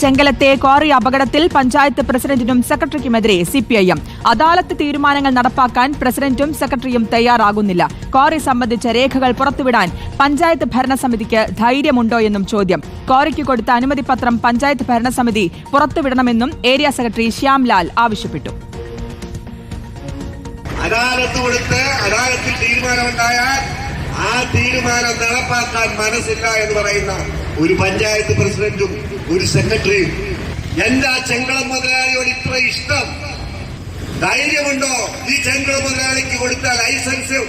ചെങ്കലത്തെ quarry അപകടത്തിൽ panchayat പ്രസിഡന്റിനും സെക്രട്ടറിക്കുമെതിരെ CPIM. അദാലത്ത് തീരുമാനങ്ങൾ നടപ്പാക്കാൻ പ്രസിഡന്റും സെക്രട്ടറിയും തയ്യാറാകുന്നില്ല. കോറി സംബന്ധിച്ച രേഖകൾ പുറത്തുവിടാൻ പഞ്ചായത്ത് ഭരണസമിതിക്ക് ധൈര്യമുണ്ടോ എന്നും ചോദ്യം. കോറിക്ക് കൊടുത്ത അനുമതി പത്രം പഞ്ചായത്ത് ഭരണസമിതി പുറത്തുവിടണമെന്നും ഏരിയ സെക്രട്ടറി ശ്യാംലാൽ ആവശ്യപ്പെട്ടു. അദാലത്ത് കൊടുത്ത് അദാലത്തിൽ തീരുമാനമുണ്ടായാൽ ആ തീരുമാനം നടപ്പാക്കാൻ മനസ്സില്ല എന്ന് പറയുന്ന ഒരു പഞ്ചായത്ത് പ്രസിഡന്റും ഒരു സെക്രട്ടറിയും. എന്താ ചെങ്കളം മുതലാളിയോട് ഇത്ര ഇഷ്ടം? ധൈര്യമുണ്ടോ? ഈ ചെങ്കളം മുതലാളിക്ക് കൊടുത്ത ലൈസൻസും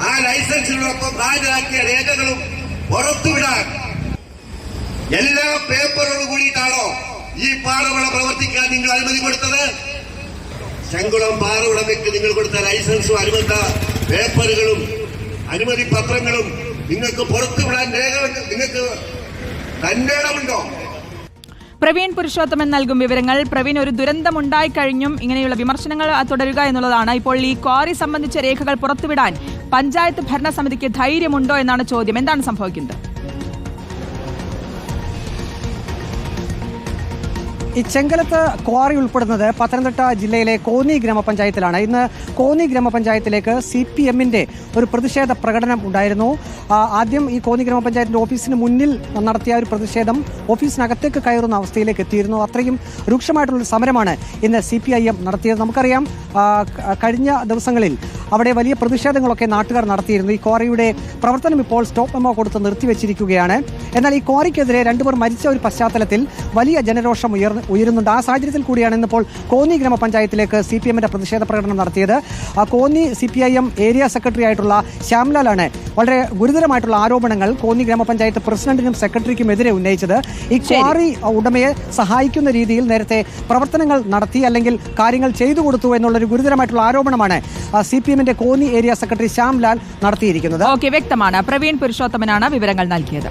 ആ ലൈസൻസിനോടൊപ്പം ഹാജരാക്കിയ രേഖകളും പുറത്തുവിടാൻ എല്ലാ പേപ്പറോട് കൂടിയിട്ടാണോ ഈ പാറവിള പ്രവർത്തിക്കാൻ നിങ്ങൾ അനുമതി കൊടുത്തത്? ചെങ്കുളം പാറവിളമയ്ക്ക് നിങ്ങൾ കൊടുത്ത ലൈസൻസും അനുബന്ധ പേപ്പറുകളും അനുമതി പത്രങ്ങളും നിങ്ങൾക്ക് പുറത്തുവിടാൻ രേഖകൾ നിങ്ങൾക്ക് തന്റെ ഇടമുണ്ടോ? പ്രവീൺ പുരുഷോത്തമൻ നൽകും വിവരങ്ങൾ. പ്രവീൺ ഒരു ദുരന്തമുണ്ടായി കഴിഞ്ഞും ഇങ്ങനെയുള്ള വിമർശനങ്ങൾ തുടരുക എന്നുള്ളതാണ്. ഇപ്പോൾ ഈ ക്വാറി സംബന്ധിച്ച രേഖകൾ പുറത്തുവിടാൻ പഞ്ചായത്ത് ഭരണസമിതിക്ക് ധൈര്യമുണ്ടോ എന്നാണ് ചോദ്യം. എന്താണ് സംഭവിക്കുന്നത്? ഈ ചെങ്കലത്ത് ക്വാറി ഉൾപ്പെടുന്നത് പത്തനംതിട്ട ജില്ലയിലെ കോന്നി ഗ്രാമപഞ്ചായത്തിലാണ്. ഇന്ന് കോന്നി ഗ്രാമപഞ്ചായത്തിലേക്ക് സി പി എമ്മിന്റെ ഒരു പ്രതിഷേധ പ്രകടനം ഉണ്ടായിരുന്നു. ആദ്യം ഈ കോന്നി ഗ്രാമപഞ്ചായത്തിന്റെ ഓഫീസിന് മുന്നിൽ നടത്തിയ ഒരു പ്രതിഷേധം ഓഫീസിനകത്തേക്ക് കയറുന്ന അവസ്ഥയിലേക്ക് എത്തിയിരുന്നു. അത്രയും രൂക്ഷമായിട്ടുള്ള സമരമാണ് ഇന്ന് സി പി ഐ എം നടത്തിയത്. നമുക്കറിയാം കഴിഞ്ഞ ദിവസങ്ങളിൽ അവിടെ വലിയ പ്രതിഷേധങ്ങളൊക്കെ നാട്ടുകാർ നടത്തിയിരുന്നു. ഈ ക്വാറിയുടെ പ്രവർത്തനം ഇപ്പോൾ സ്റ്റോപ്പ് മെമ്മോ കൊടുത്ത് നിർത്തിവെച്ചിരിക്കുകയാണ്. എന്നാൽ ഈ ക്വാറിക്കെതിരെ രണ്ടുപേർ മരിച്ച ഒരു പശ്ചാത്തലത്തിൽ വലിയ ജനരോഷം ഉയർ ഉയരുന്നുണ്ട്. ആ സാഹചര്യത്തിൽ കൂടിയാണ് ഇന്നിപ്പോൾ കോന്നി ഗ്രാമപഞ്ചായത്തിലേക്ക് സി പി എമ്മിന്റെ പ്രതിഷേധ പ്രകടനം നടത്തിയത്. ആ Konni C P I M area secretary ആയിട്ടുള്ള ശ്യാംലാലാണ് വളരെ ഗുരുതരമായിട്ടുള്ള ആരോപണങ്ങൾ കോന്നി ഗ്രാമപഞ്ചായത്ത് പ്രസിഡന്റിനും സെക്രട്ടറിക്കും എതിരെ ഉന്നയിച്ചത്. ഈ ക്വാറി ഉടമയെ സഹായിക്കുന്ന രീതിയിൽ നേരത്തെ പ്രവർത്തനങ്ങൾ നടത്തി അല്ലെങ്കിൽ കാര്യങ്ങൾ ചെയ്തു കൊടുത്തു എന്നുള്ളൊരു ഗുരുതരമായിട്ടുള്ള ആരോപണമാണ് സി പി എമ്മിന്റെ കോന്നി ഏരിയ സെക്രട്ടറി ശ്യാംലാൽ നടത്തിയിരിക്കുന്നത്. ഓക്കെ വ്യക്തമാണ്. പ്രവീൺ പുരുഷോത്തമനാണ് വിവരങ്ങൾ നൽകിയത്.